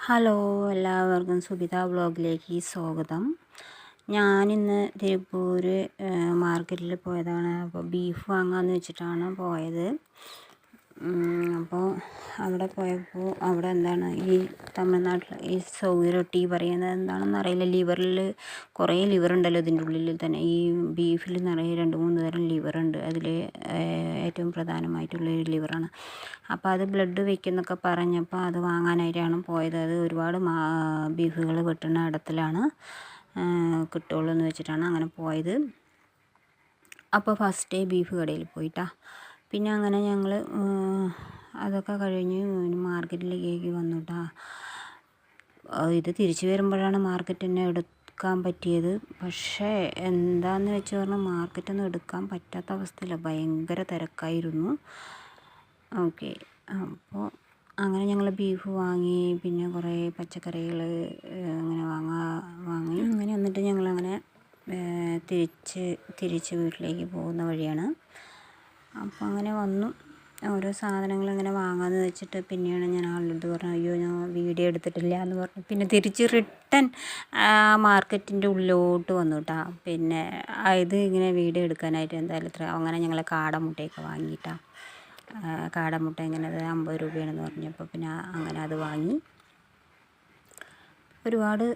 Hello എല്ലാവർക്കും സുബിത വ്ളോഗിലേക്ക് സ്വാഗതം. ഞാനിന്ന് തിരുപ്പൂർ മാർക്കറ്റിൽ പോയതാണ്. അപ്പോൾ ബീഫ് വാങ്ങാമെന്ന് വെച്ചിട്ടാണ് പോയത്. അപ്പോൾ അവിടെ പോയപ്പോൾ അവിടെ എന്താണ് ഈ തമിഴ്നാട്ടിൽ ഈ സൗരൊട്ടി പറയുന്നത് എന്താണെന്ന് അറിയില്ല. ലിവറിൽ കുറേ ലിവർ ഉണ്ടല്ലോ ഇതിന്റെ ഉള്ളിൽ തന്നെ. ഈ ബീഫിൽ നിറയെ രണ്ട് മൂന്ന് തരം ലിവറുണ്ട് അതിൽ ഏറ്റവും പ്രധാനമായിട്ടുള്ള ഒരു ലിവറാണ് അപ്പോൾ അത് ബ്ലഡ് വെക്കുന്നൊക്കെ പറഞ്ഞപ്പോൾ അത് വാങ്ങാനായിട്ടാണ് പോയത്. അത് ഒരുപാട് ബീഫുകൾ വെട്ടുന്ന ഇടത്തിലാണ് കിട്ടുള്ളൂ എന്ന് വെച്ചിട്ടാണ് അങ്ങനെ പോയത്. അപ്പോൾ ഫസ്റ്റ് ഡേ ബീഫ് കടയിൽ പോയിട്ടാ. പിന്നെ അങ്ങനെ ഞങ്ങൾ അതൊക്കെ കഴിഞ്ഞ് മാർക്കറ്റിലേക്ക് വന്നു കേട്ടോ ഇത് തിരിച്ച് വരുമ്പോഴാണ് മാർക്കറ്റ് തന്നെ എടുക്കാൻ പറ്റിയത്. പക്ഷേ എന്താന്ന് വെച്ച് പറഞ്ഞാൽ മാർക്കറ്റൊന്നും എടുക്കാൻ പറ്റാത്ത അവസ്ഥയില്ല ഭയങ്കര തിരക്കായിരുന്നു. ഓക്കെ അപ്പോൾ അങ്ങനെ ഞങ്ങൾ ബീഫ് വാങ്ങി പിന്നെ കുറേ പച്ചക്കറികൾ അങ്ങനെ വാങ്ങാ വാങ്ങി. അങ്ങനെ എന്നിട്ട് ഞങ്ങളങ്ങനെ തിരിച്ച് തിരിച്ച് വീട്ടിലേക്ക് പോകുന്ന വഴിയാണ്. അപ്പോൾ അങ്ങനെ വന്നു. ഓരോ സാധനങ്ങൾ ഇങ്ങനെ വാങ്ങാമെന്ന് വെച്ചിട്ട് പിന്നെയാണ് ഞാൻ ആളോട് പറഞ്ഞത് അയ്യോ ഞാൻ വീഡിയോ എടുത്തിട്ടില്ല എന്ന് പറഞ്ഞു. പിന്നെ തിരിച്ച് റിട്ടേൺ മാർക്കറ്റിന്റെ ഉള്ളിലോട്ട് വന്നു കേട്ടോ പിന്നെ ഇത് ഇങ്ങനെ വീഡിയോ എടുക്കാനായിട്ട് എന്തായാലും ഇത്ര അങ്ങനെ ഞങ്ങൾ കാടമുട്ടയൊക്കെ വാങ്ങിയിട്ടാ കാടമുട്ട ഇങ്ങനെ അമ്പത് രൂപയാണെന്ന് പറഞ്ഞപ്പോൾ പിന്നെ അങ്ങനെ അത് വാങ്ങി. ഒരുപാട്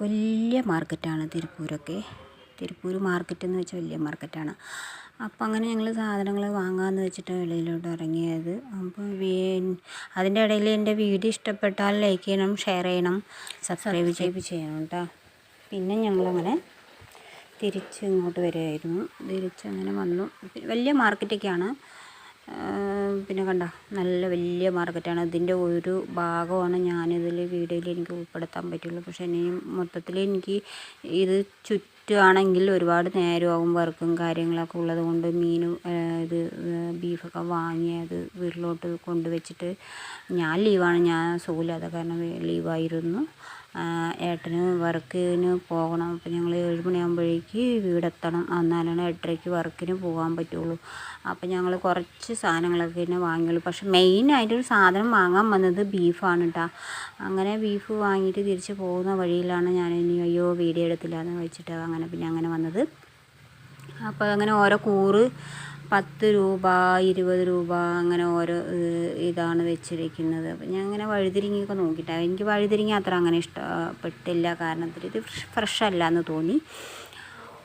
വലിയ മാർക്കറ്റാണ് തിരുപ്പൂരൊക്കെ. തിരുപ്പൂർ മാർക്കറ്റ് എന്ന് വെച്ചാൽ വലിയ മാർക്കറ്റാണ്. അപ്പോൾ അങ്ങനെ ഞങ്ങൾ സാധനങ്ങൾ വാങ്ങാമെന്ന് വെച്ചിട്ട് വെളിയിലോട്ട് ഇറങ്ങിയത്. അപ്പോൾ അതിന്റെ ഇടയിൽ എന്റെ വീഡിയോ ഇഷ്ടപ്പെട്ടാൽ ലൈക്ക് ചെയ്യണം ഷെയർ ചെയ്യണം സബ്സ്ക്രൈബ് ചെയ്ത് ചെയ്യണം കേട്ടോ പിന്നെ ഞങ്ങളങ്ങനെ തിരിച്ച് ഇങ്ങോട്ട് വരികയായിരുന്നു. തിരിച്ച് അങ്ങനെ വന്നു. വലിയ മാർക്കറ്റൊക്കെയാണ്. പിന്നെ കണ്ട നല്ല വലിയ മാർക്കറ്റാണ്. ഇതിന്റെ ഒരു ഭാഗമാണ് ഞാനിതിൽ വീഡിയോയിൽ എനിക്ക് ഉൾപ്പെടുത്താൻ പറ്റുള്ളൂ. പക്ഷേ ഇനി മൊത്തത്തിൽ എനിക്ക് ഇത് ചുറ്റുവാണെങ്കിൽ ഒരുപാട് നേരമാകും വർക്കും കാര്യങ്ങളൊക്കെ ഉള്ളത് കൊണ്ട് മീനും ഇത് ബീഫൊക്കെ വാങ്ങി അത് വീട്ടിലോട്ട് കൊണ്ടുവച്ചിട്ട് ഞാൻ ലീവാണ്. ഞാൻ സുഖമില്ലാത്ത കാരണം ലീവായിരുന്നു. ഏട്ടന് വർക്കിന് പോകണം. അപ്പോൾ ഞങ്ങൾ ഏഴ് മണിയാകുമ്പോഴേക്ക് വീടെത്തണം. എന്നാലാണ് എട്ടരയ്ക്ക് വർക്കിന് പോകാൻ പറ്റുള്ളൂ. അപ്പോൾ ഞങ്ങൾ കുറച്ച് സാധനങ്ങളൊക്കെ തന്നെ വാങ്ങിയുള്ളൂ. ആയിട്ട് ഒരു സാധനം വാങ്ങാൻ വന്നത് ബീഫാണ് കേട്ടോ അങ്ങനെ ബീഫ് വാങ്ങിയിട്ട് തിരിച്ച് പോകുന്ന വഴിയിലാണ് ഞാൻ ഇനി അയ്യോ വീഡിയോ എടുത്തില്ല എന്ന് വെച്ചിട്ട് അങ്ങനെ പിന്നെ അങ്ങനെ വന്നത്. അപ്പോൾ അങ്ങനെ ഓരോ കൂറ് പത്ത് രൂപ ഇരുപത് രൂപ അങ്ങനെ ഓരോ ഇതാണ് വെച്ചിരിക്കുന്നത്. അപ്പം ഞാൻ അങ്ങനെ വഴുതിരിങ്ങയൊക്കെ നോക്കിയിട്ടാണ് എനിക്ക് വഴുതിരിങ്ങ അത്ര അങ്ങനെ ഇഷ്ടപ്പെട്ടില്ല. കാരണം ഇത് ഫ്രഷ് അല്ല എന്ന് തോന്നി.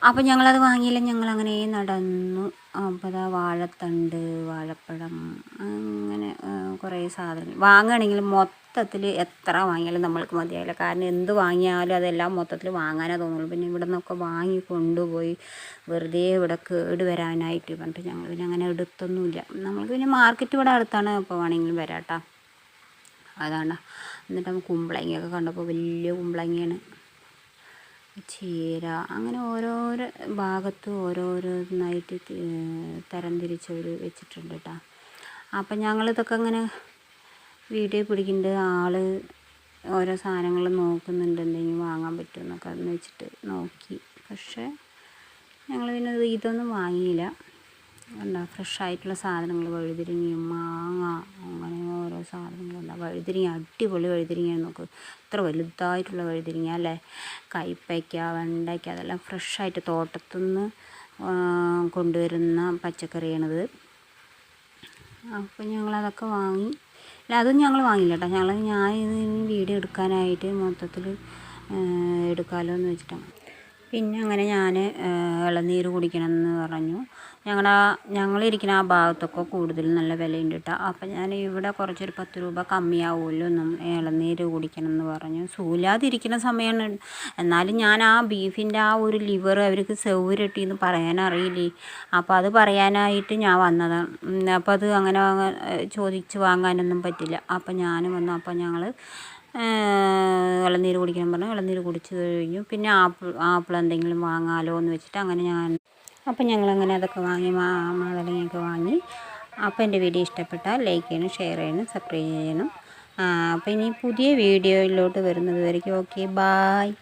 അപ്പോൾ ഞങ്ങളത് വാങ്ങിയില്ല. ഞങ്ങളങ്ങനെ നടന്നു. അപ്പോൾ അതാ വാഴത്തണ്ട് വാഴപ്പഴം അങ്ങനെ കുറേ സാധനങ്ങൾ വാങ്ങുകയാണെങ്കിൽ മൊത്തത്തിൽ എത്ര വാങ്ങിയാലും നമ്മൾക്ക് മതിയാവില്ല. കാരണം എന്ത് വാങ്ങിയാലും അതെല്ലാം മൊത്തത്തിൽ വാങ്ങാനേ തോന്നുള്ളൂ. പിന്നെ ഇവിടെ നിന്നൊക്കെ വാങ്ങി കൊണ്ടുപോയി വെറുതെ ഇവിടെ കേട് വരാനായിട്ട് പറഞ്ഞിട്ട് ഞങ്ങൾ പിന്നെ അങ്ങനെ എടുത്തൊന്നുമില്ല. നമ്മൾക്ക് പിന്നെ മാർക്കറ്റ് ഇവിടെ അടുത്താണ് അപ്പോൾ വേണമെങ്കിലും വരാട്ടാ. അതാണ്. എന്നിട്ട് നമുക്ക് കുമ്പളങ്ങയൊക്കെ കണ്ടപ്പോൾ വലിയ കുമ്പളങ്ങയാണ്. ചീര അങ്ങനെ ഓരോരോ ഭാഗത്ത് ഓരോരോന്നായിട്ട് തരംതിരിച്ചവർ വെച്ചിട്ടുണ്ട് കേട്ടോ. അപ്പം ഞങ്ങളിതൊക്കെ അങ്ങനെ വീഡിയോ പിടിക്കുന്നുണ്ട് ആൾ ഓരോ സാധനങ്ങൾ നോക്കുന്നുണ്ട് എന്തെങ്കിലും വാങ്ങാൻ പറ്റുമെന്നൊക്കെ എന്ന് വെച്ചിട്ട് നോക്കി. പക്ഷേ ഞങ്ങൾ പിന്നെ ഇതൊന്നും വാങ്ങിയില്ല. എന്താ ഫ്രഷ് ആയിട്ടുള്ള സാധനങ്ങൾ വഴുതിരിങ്ങി മാങ്ങ അങ്ങനെ ഓരോ സാധനങ്ങളുണ്ട് വഴുതിരിങ്ങ അടിപൊളി വഴുതിരിങ്ങ നോക്ക്. ഇത്ര വലുതായിട്ടുള്ള വഴുതിരിങ്ങ അല്ലേ? കയ്പയ്ക്ക വെണ്ടയ്ക്ക അതെല്ലാം ഫ്രഷായിട്ട് തോട്ടത്തുനിന്ന് കൊണ്ടുവരുന്ന പച്ചക്കറിയാണിത്. അപ്പോൾ ഞങ്ങളതൊക്കെ വാങ്ങി. അല്ല അതൊന്നും ഞങ്ങൾ വാങ്ങില്ല കേട്ടോ ഞങ്ങൾ ഞാൻ ഇത് വീഡിയോ എടുക്കാനായിട്ട് മൊത്തത്തിൽ എടുക്കാമല്ലോ എന്ന് വെച്ചിട്ടാണ്. പിന്നെ അങ്ങനെ ഞാൻ ഇളനീര് കുടിക്കണം എന്ന് പറഞ്ഞു. ഞങ്ങളുടെ ഞങ്ങളിരിക്കുന്ന ആ ഭാഗത്തൊക്കെ കൂടുതൽ നല്ല വിലയുണ്ട് കേട്ടോ അപ്പം ഞാൻ ഇവിടെ കുറച്ചൊരു പത്ത് രൂപ കമ്മിയാവുമല്ലോ എന്നും ഇളനീര് കുടിക്കണം എന്ന് പറഞ്ഞു. സൂലാതിരിക്കുന്ന സമയമാണ് എന്നാലും ഞാൻ ആ ബീഫിന്റെ ആ ഒരു ലിവർ അവർക്ക് സെർവ് സൗകര്യട്ടി എന്ന് പറയാനറിയില്ലേ. അപ്പോൾ അത് പറയാനായിട്ട് ഞാൻ വന്നതാണ് അപ്പോൾ അത് അങ്ങനെ ചോദിച്ച് വാങ്ങാനൊന്നും പറ്റില്ല. അപ്പം ഞാൻ വന്നു. അപ്പം ഞങ്ങൾ ഇളനീര് കുടിക്കാൻ പറഞ്ഞു. ഇളനീര് കുടിച്ച് കഴിഞ്ഞു. പിന്നെ ആപ്പിൾ ആപ്പിൾ എന്തെങ്കിലും വാങ്ങാമല്ലോ എന്ന് വെച്ചിട്ട് അങ്ങനെ ഞാൻ അപ്പം ഞങ്ങളങ്ങനെ അതൊക്കെ വാങ്ങി മാതളങ്ങയൊക്കെ വാങ്ങി. അപ്പോൾ എന്റെ വീഡിയോ ഇഷ്ടപ്പെട്ടാൽ ലൈക്ക് ചെയ്യണം ഷെയർ ചെയ്യണം സബ്സ്ക്രൈബ് ചെയ്യണം. അപ്പോൾ ഇനി പുതിയ വീഡിയോയിലോട്ട് വരുന്നത് വരയ്ക്കും. Okay bye.